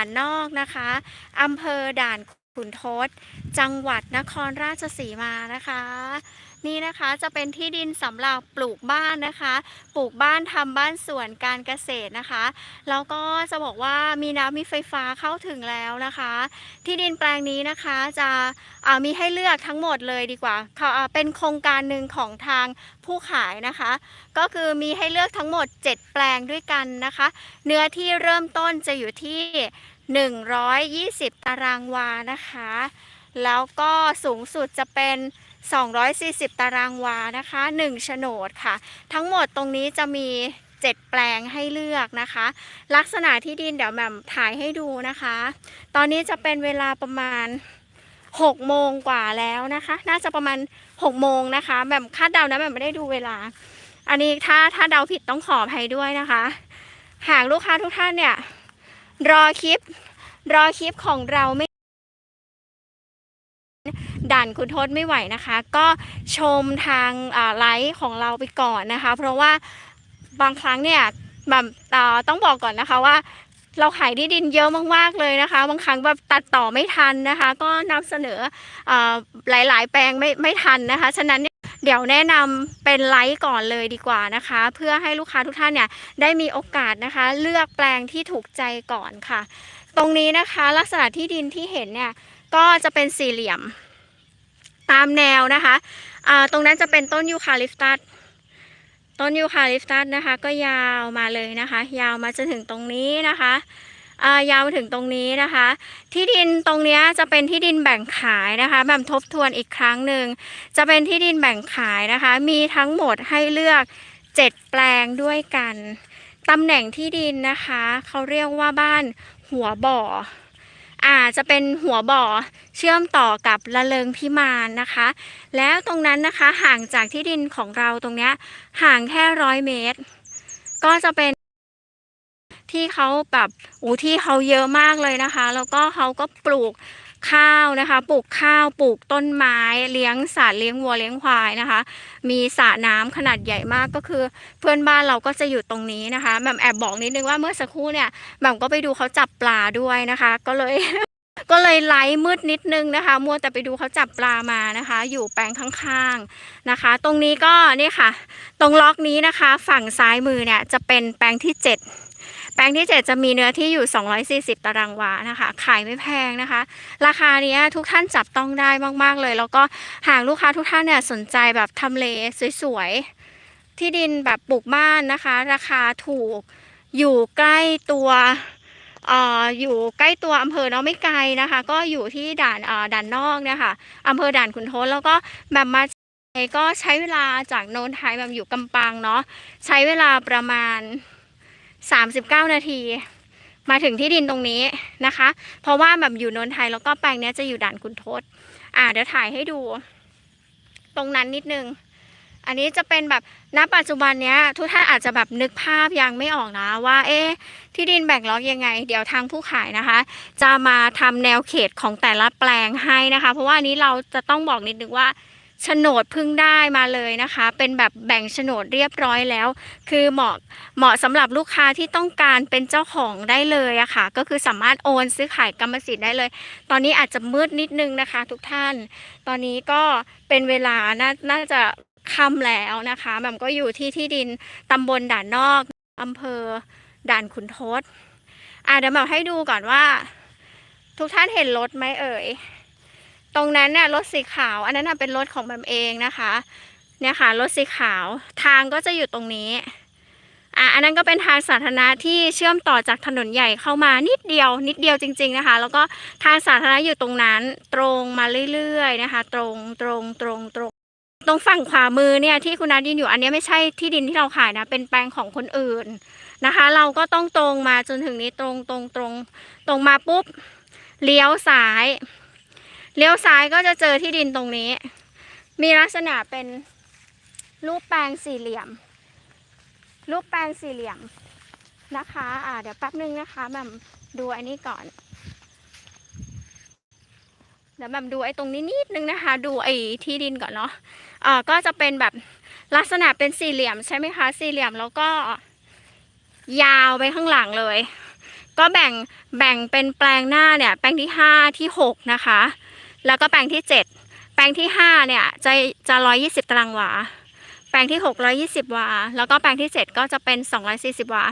านนอกนะคะอำเภอด่านขุนทดจังหวัดนครราชสีมานะคะ นี่นะคะจะเป็นที่ดินสำหรับปลูกบ้านนะคะ ปลูกบ้านทำบ้านสวนการเกษตรนะคะ แล้วก็จะบอกว่ามีน้ำมีไฟฟ้าเข้าถึงแล้วนะคะ ที่ดินแปลงนี้นะคะจะอ่ามีให้เลือกทั้งหมดเลยดีกว่าค่ะอ่าเป็นโครงการหนึ่งของทางผู้ขายนะคะ ก็คือมีให้เลือกทั้งหมด 7 แปลงด้วยกันนะคะ เนื้อที่เริ่มต้นจะอยู่ที่ 120 ตารางวานะคะ แล้วก็สูงสุดจะเป็น 240 ตารางวานะคะ1โฉนดค่ะ ทั้งหมดตรงนี้จะมี7แปลงให้เลือกนะคะ ลักษณะที่ดินเดี๋ยวแหม่มถ่ายให้ดูนะคะ ตอนนี้จะเป็นเวลาประมาณ6โมงกว่าแล้วนะคะ น่าจะประมาณ6โมงนะคะแหม่มคาดเดานะแหม่มไม่ได้ดูเวลา อันนี้ถ้าถ้าเดาผิดต้องขออภัยด้วยนะคะ หากลูกค้าทุกท่านเนี่ย รอคลิป รอคลิปของเราไม่ด่านคุณทศไม่ไหวนะคะ ก็ชมทางไลฟ์ของเราไปก่อนนะคะ เพราะว่าบางครั้งเนี่ยแบบต้องบอกก่อนนะคะว่า เราขายที่ดินเยอะมากๆเลยนะคะ บางครั้งแบบตัดต่อไม่ทันนะคะ ก็นำเสนออหลายๆ แปลงไม่ไม่ทันนะคะ ฉะนั้น เดี๋ยวแนะนำเป็นไลฟ์ก่อนเลยดีกว่านะคะ เพื่อให้ลูกค้าทุกท่านเนี่ยได้มีโอกาสนะคะ เลือกแปลงที่ถูกใจก่อนค่ะ ตรงนี้นะคะลักษณะที่ดินที่เห็นเนี่ยก็จะเป็นสี่เหลี่ยมตามแนวนะคะอ่าตรงนั้นจะเป็นต้นยูคาลิปตัสต้นยูคาลิปตัสนะคะ ก็ยาวมาเลยนะคะ ยาวมาจนถึงตรงนี้นะคะ ยาวถึงตรงนี้นะคะ ที่ดินตรงนี้จะเป็นที่ดินแบ่งขายนะคะแบบทบทวนอีกครั้งหนึ่งจะเป็นที่ดินแบ่งขายนะคะ มีทั้งหมดให้เลือก 7 แปลงด้วยกันตำแหน่งที่ดินนะคะเขาเรียกว่าบ้านหัวบ่ออาจจะเป็นหัวบ่อเชื่อมต่อกับละเลิงพิมานนะคะ แล้วตรงนั้นนะคะห่างจากที่ดินของเราตรงนี้ห่างแค่ร้อยเมตร ก็จะเป็น ที่เขาแบบอูที่เขาเยอะมากเลยนะคะ แล้วก็เขาก็ปลูกข้าวนะคะ ปลูกข้าวปลูกต้นไม้เลี้ยงสัตว์เลี้ยงวัวเลี้ยงควายนะคะ มีสระน้ำขนาดใหญ่มากก็คือ เพื่อนบ้านเราก็จะอยู่ตรงนี้นะคะแบบแอบบอกนิดนึงว่าเมื่อสักครู่เนี่ยแบบก็ไปดูเขาจับปลาด้วยนะคะ ก็เลยก็เลยไลฟ์มืดนิดนึงนะคะ มัวแต่ไปดูเขาจับปลามานะคะ อยู่แปลงข้างๆนะคะ ตรงนี้ก็นี่ค่ะ ตรงล็อกนี้นะคะ ฝั่งซ้ายมือเนี่ยจะเป็นแปลงที่ 7 ปลงที่ 7 จะมีเนื้อที่อยู่ 240 ตารางวานะคะ ขายไม่แพงนะคะ ราคาเนี้ยทุกท่านจับต้องได้มาก ๆ เลย แล้วก็หากลูกค้าทุกท่านเนี่ยสนใจแบบทำเลสวยๆ ที่ดินแบบปลูกบ้านนะคะ ราคาถูกอยู่ใกล้ตัวอ่ออยู่ใกล้ตัวอำเภอเนาะไม่ไกลนะคะ ก็อยู่ที่ด่านอ่อด่านนอกเนี่ยค่ะอำเภอด่านขุนทดแล้วก็แบบมาก็ใช้เวลาจากโนนไทยแบบอยู่กำปังเนาะใช้เวลาประมาณ 39 นาที มาถึงที่ดินตรงนี้นะคะ เพราะว่าแบบอยู่โนนไทยแล้วก็แปลงนี้จะอยู่ด่านขุนทดอ่าเดี๋ยวถ่ายให้ดู ตรงนั้นนิดนึง อันนี้จะเป็นแบบณปัจจุบันเนี้ย ทุกท่านอาจจะแบบนึกภาพยังไม่ออกนะว่า เอ๊ะที่ดินแบ่งล็อกยังไง เดี๋ยวทางผู้ขายนะคะ จะมาทำแนวเขตของแต่ละแปลงให้นะคะ เพราะว่านี้เราจะต้องบอกนิดนึงว่า โฉนดเพิ่งได้มาเลยนะคะ เป็นแบบแบ่งโฉนดเรียบร้อยแล้ว คือเหมาะเหมาะสำหรับลูกค้าที่ต้องการเป็นเจ้าของได้เลยอะค่ะ ก็คือสามารถโอนซื้อขายกรรมสิทธิ์ได้เลย ตอนนี้อาจจะมืดนิดนึงนะคะ ทุกท่าน ตอนนี้ก็เป็นเวลาน่าน่าจะค่ำแล้วนะคะแบบก็อยู่ที่ที่ดินตำบลด่านนอกอำเภอด่านขุนทดอะเดี๋ยวแบบให้ดูก่อนว่า ทุกท่านเห็นรถไหมเอ่ย ตรงนั้นเนี่ยรถสีขาว อันนั้นเป็นรถของแบมเองนะคะ เนี่ยค่ะรถสีขาวทางก็จะอยู่ตรงนี้อะอันนั้นก็เป็นทางสาธารณะที่เชื่อมต่อจากถนนใหญ่เข้ามานิดเดียว นิดเดียวจริง ๆนะคะ แล้วก็ทางสาธารณะอยู่ตรงนั้น ตรงมาเรื่อยๆนะคะ ตรงตรงตรงตรงตรงฝั่งขวามือเนี่ยที่คุณนัทยืนอยู่อันนี้ไม่ใช่ที่ดินที่เราขายนะ เป็นแปลงของคนอื่นนะคะ เราก็ต้องตรงมาจนถึงนี้ตรงตรงตรงตรงมาปุ๊บเลี้ยวซ้าย เลี้ยวซ้ายก็จะเจอที่ดินตรงนี้ มีลักษณะเป็นรูปแปลงสี่เหลี่ยม รูปแปลงสี่เหลี่ยมนะคะ อ่า เดี๋ยวแป๊บนึงนะคะแบบดูอันนี้ก่อน เดี๋ยวแบบดูไอ้ตรงนี้นิดนึงนะคะ ดูไอ้ที่ดินก่อนเนาะ อ่า ก็จะเป็นแบบลักษณะเป็นสี่เหลี่ยมใช่ไหมคะ สี่เหลี่ยมแล้วก็ยาวไปข้างหลังเลย ก็แบ่งแบ่งเป็นแปลงหน้าเนี่ย แปลงที่5ที่6นะคะ แล้วก็แปลงที่7แปลงที่5เนี่ยจะจะ120ตารางวา แปลงที่6 120วา แล้วก็แปลงที่7ก็จะเป็น240วา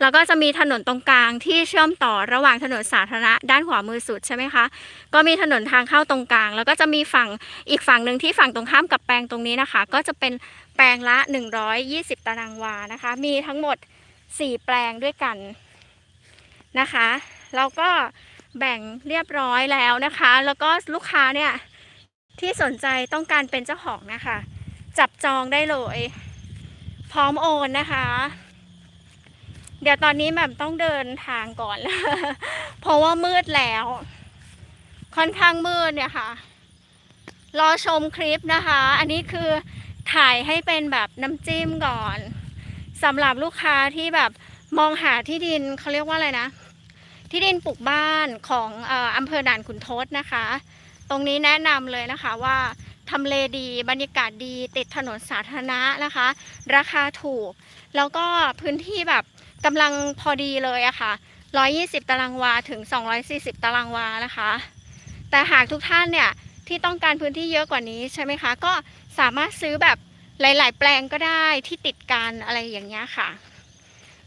แล้วก็จะมีถนนตรงกลางที่เชื่อมต่อระหว่างถนนสาธารณะด้านขวามือสุดใช่ไหมคะ ก็มีถนนทางเข้าตรงกลาง แล้วก็จะมีฝั่งอีกฝั่งหนึ่งที่ฝั่งตรงข้ามกับแปลงตรงนี้นะคะ ก็จะเป็นแปลงละ120ตารางวานะคะ มีทั้งหมด4แปลงด้วยกันนะคะ แล้วก็ แบ่งเรียบร้อยแล้วนะคะ แล้วก็ลูกค้าเนี่ยที่สนใจต้องการเป็นเจ้าของนะคะ จับจองได้เลย พร้อมโอนนะคะ เดี๋ยวตอนนี้แบบต้องเดินทางก่อน เพราะว่ามืดแล้ว ค่อนข้างมืดเนี่ยค่ะ รอชมคลิปนะคะ อันนี้คือถ่ายให้เป็นแบบน้ำจิ้มก่อนสำหรับลูกค้าที่แบบมองหาที่ดินเขาเรียกว่าอะไรนะ ที่ดินปลูกบ้านของอออำเภอด่านขุนทดนะคะ ตรงนี้แนะนำเลยนะคะว่าทำเลดีบรรยากาศดีติดถนนสาธารณะนะคะ ราคาถูก แล้วก็พื้นที่แบบกำลังพอดีเลยอะค่ะ 120 ตารางวาถึง 240 ตารางวานะคะ แต่หากทุกท่านเนี่ยที่ต้องการพื้นที่เยอะกว่านี้ใช่ไหมคะ ก็สามารถซื้อแบบหลาย ๆ แปลงก็ได้ที่ติดกันอะไรอย่างเงี้ยค่ะ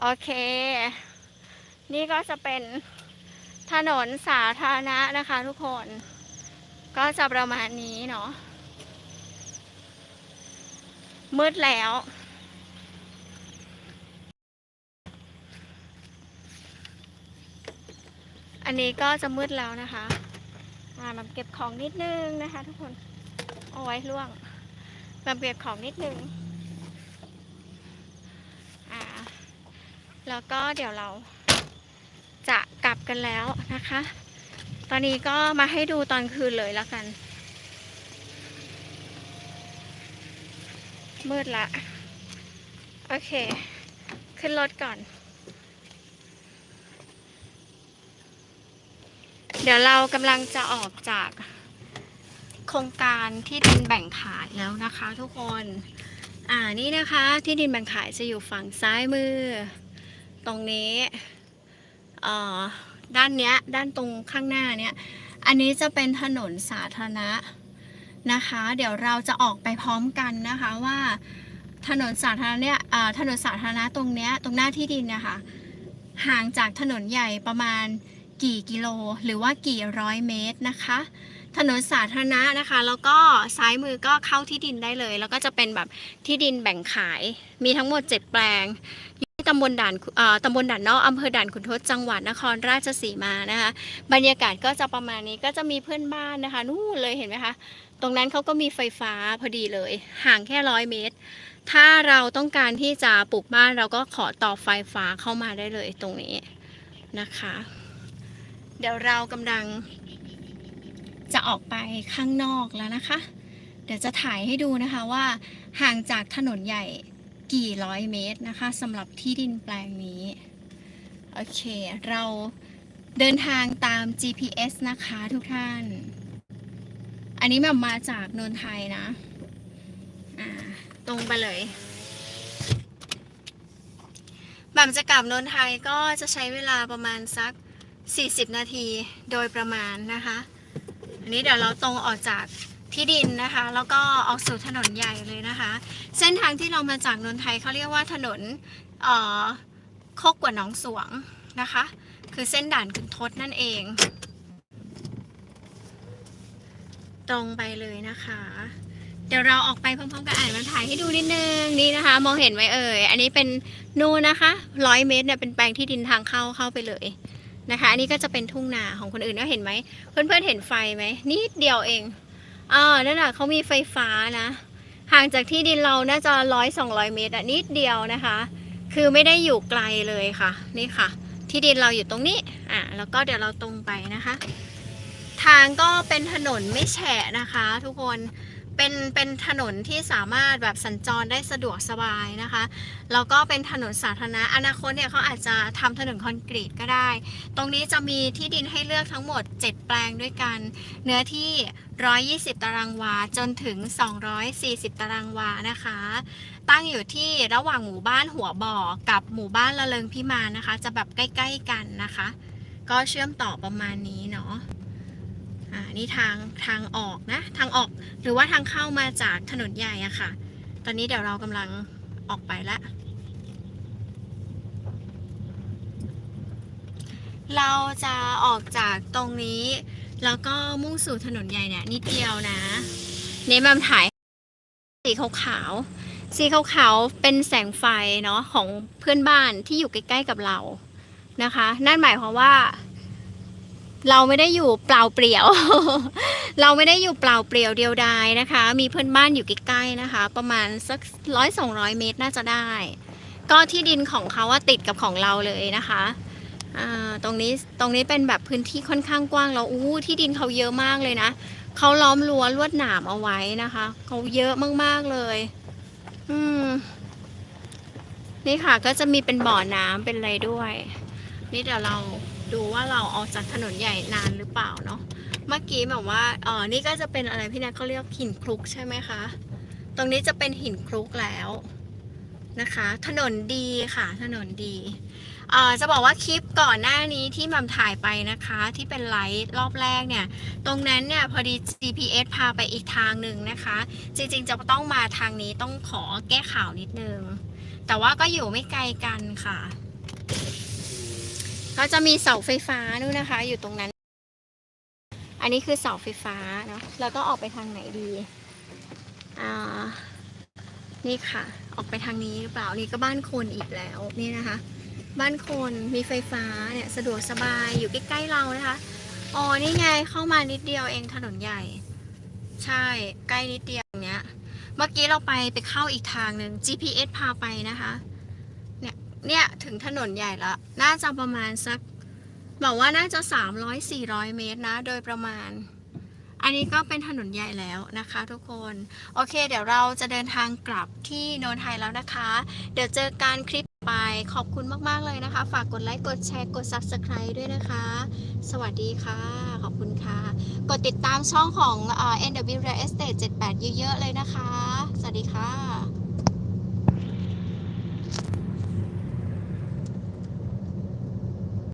โอเค นี่ก็จะเป็นถนนสาธารณะนะคะทุกคน ก็จะประมาณนี้เนาะมืดแล้ว อันนี้ก็จะมืดแล้วนะคะอ่ามาเก็บของนิดนึงนะคะ ทุกคน เอาไว้ล่วงมาเก็บของนิดนึงอ่า แล้วก็เดี๋ยวเรา กลับกันแล้วนะคะ ตอนนี้ก็มาให้ดูตอนคืนเลยแล้วกัน มืดละ โอเค ขึ้นรถก่อน เดี๋ยวเรากำลังจะออกจากโครงการที่ดินแบ่งขายแล้วนะคะทุกคน อ่านี่นะคะที่ดินแบ่งขายจะอยู่ฝั่งซ้ายมือ ตรงนี้ ด้านเนี้ยด้านตรงข้างหน้าเนี้ยอันนี้จะเป็นถนนสาธารณะนะคะ เดี๋ยวเราจะออกไปพร้อมกันนะคะว่าถนนสาธารณะเนี่ยถนนสาธารณะตรงเนี้ยตรงหน้าที่ดินนี่ยค่ะห่างจากถนนใหญ่ประมาณกี่กิโลหรือว่ากี่ร้อยเมตรนะคะ ถนนสาธารณะนะคะ แล้วก็ซ้ายมือก็เข้าที่ดินได้เลย แล้วก็จะเป็นแบบที่ดินแบ่งขายมีทั้งหมด 7 แปลง ตำบลด่านอ่อตำบลด่านนอกอำเภอด่านขุนทดจังหวัดนครราชสีมานะคะ บรรยากาศก็จะประมาณนี้ก็จะมีเพื่อนบ้านนะคะนู่นเลยเห็นไหมคะตรงนั้นเขาก็มีไฟฟ้าพอดีเลย ห่างแค่ร้อยเมตร ถ้าเราต้องการที่จะปลูกบ้านเราก็ขอต่อไฟฟ้าเข้ามาได้เลยตรงนี้นะคะ เดี๋ยวเรากำลังจะออกไปข้างนอกแล้วนะคะ เดี๋ยวจะถ่ายให้ดูนะคะว่าห่างจากถนนใหญ่ กี่ร้อยเมตรนะคะสำหรับที่ดินแปลงนี้ โอเค เราเดินทางตาม GPS นะคะทุกท่าน อันนี้แบบมาจากนนทไทยนะ อ่า ตรงไปเลยแบบจะกลับนนทไทยก็จะใช้เวลาประมาณสัก 40 นาทีโดยประมาณนะคะ อันนี้เดี๋ยวเราตรงออกจาก ที่ดินนะคะ แล้วก็ออกสู่ถนนใหญ่เลยนะคะ เส้นทางที่เรามาจากนนทไทยเขาเรียกว่าถนนโคกกว่าหนองสวงนะคะ คือเส้นด่านขุนทดนั่นเอง ตรงไปเลยนะคะ เดี๋ยวเราออกไปพร้อมๆกันอ่านมาถ่ายให้ดูนิดนึงนี่นะคะ มองเห็นไหมเอ่ยอันนี้เป็นนูนนะคะร้อยเมตรเนี่ยเป็นแปลงที่ดินทางเข้าเข้าไปเลยนะคะ อันนี้ก็จะเป็นทุ่งนาของคนอื่นก็เห็นไหมเพื่อนๆเห็นไฟไหมนิดเดียวเอง อ่านั่นแหะเขามีไฟฟ้านะ ห่างจากที่ดินเราน่าจะร้อยสองร้อยเมตรนิดเดียวนะคะ คือไม่ได้อยู่ไกลเลยค่ะ นี่ค่ะ ที่ดินเราอยู่ตรงนี้ อะแล้วก็เดี๋ยวเราตรงไปนะคะ ทางก็เป็นถนนไม่แฉะนะคะ ทุกคน เป็นเป็นถนนที่สามารถแบบสัญจรได้สะดวกสบายนะคะแล้วก็เป็นถนนสาธารณะอนาคตเนี่ยเขาอาจจะทำถนนคอนกรีตก็ได้ ตรงนี้จะมีที่ดินให้เลือกทั้งหมด 7 แปลงด้วยกัน เนื้อที่ 120 ตารางวา จนถึง 240 ตารางวานะคะ ตั้งอยู่ที่ระหว่างหมู่บ้านหัวบ่อกับหมู่บ้านละเริงพิมานนะคะ จะแบบใกล้ ๆ กันนะคะ ก็เชื่อมต่อประมาณนี้เนาะ นี่ทางทางออกนะ ทางออกหรือว่าทางเข้ามาจากถนนใหญ่อะค่ะ ตอนนี้เดี๋ยวเรากำลังออกไปล้วเราจะออกจากตรงนี้ แล้วก็มุ่งสู่ถนนใหญ่เนี่ยนิดเดียวนะเนมันถ่ายสีขาวๆสีขาวๆเป็นแสงไฟเนาะของเพื่อนบ้านที่อยู่ใกล้ๆกับเรานะคะ นั่นหมายความว่า เราไม่ได้อยู่เปล่าเปลี่ยว เราไม่ได้อยู่เปล่าเปลี่ยวเดียวดายนะคะ มีเพื่อนบ้านอยู่ใกล้ๆนะคะ ประมาณสักร้อยสองร้อยเมตรน่าจะได้ ก็ที่ดินของเขาว่าติดกับของเราเลยนะคะตรงนี้ตรงนี้เป็นแบบพื้นที่ค่อนข้างกว้างแล้วอู้ที่ดินเขาเยอะมากเลยนะเขาล้อมรั้วลวดหนามเอาไว้นะคะเขาเยอะมากๆเลย อืมนี่ค่ะก็จะมีเป็นบ่อน้ำเป็นอะไรด้วย นี่เดี๋ยวเรา ดูว่าเราออกจากถนนใหญ่นานหรือเปล่าเนาะเมื่อกี้แบบว่าเออนี่ก็จะเป็นอะไรพี่นัทเขาเรียกหินคลุกใช่ไหมคะ ตรงนี้จะเป็นหินคลุกแล้วนะคะ ถนนดีค่ะ ถนนดีเอ่อจะบอกว่าคลิปก่อนหน้านี้ที่มัมถ่ายไปนะคะ ที่เป็นไลฟ์รอบแรกเนี่ย ตรงนั้นเนี่ยพอดี GPS พาไปอีกทางหนึ่งนะคะ จริงๆจะต้องมาทางนี้ต้องขอแก้ข่าวนิดนึง แต่ว่าก็อยู่ไม่ไกลกันค่ะ ก็จะมีเสาไฟฟ้านู่นนะคะ อยู่ตรงนั้น อันนี้คือเสาไฟฟ้าเนาะแล้วก็ออกไปทางไหนดีอ่านี่ค่ะ ออกไปทางนี้หรือเปล่านี่ก็บ้านคนอีกแล้วนี่นะคะ บ้านคนมีไฟฟ้าเนี่ยสะดวกสบายอยู่ใกล้ๆเรานะคะอ๋อนี่ไงเข้ามานิดเดียวเองถนนใหญ่ ใช่ใกล้นิดเดียวเงี้ย เมื่อกี้เราไปไปเข้าอีกทางหนึ่ง GPS พาไปนะคะ เนี่ยถึงถนนใหญ่แล้วน่าจะประมาณสัก บอกว่าน่าจะ300-400 เมตรนะ โดยประมาณ อันนี้ก็เป็นถนนใหญ่แล้วนะคะทุกคน โอเค เดี๋ยวเราจะเดินทางกลับที่โนนไทยแล้วนะคะ เดี๋ยวเจอกันคลิปไป ขอบคุณมากๆเลยนะคะ ฝากกดไลค์ กดแชร์ กด Subscribe ด้วยนะคะ สวัสดีค่ะ ขอบคุณค่ะ กดติดตามช่องของเอ่อ NW Real Estate 78 เยอะๆเลยนะคะ สวัสดีค่ะ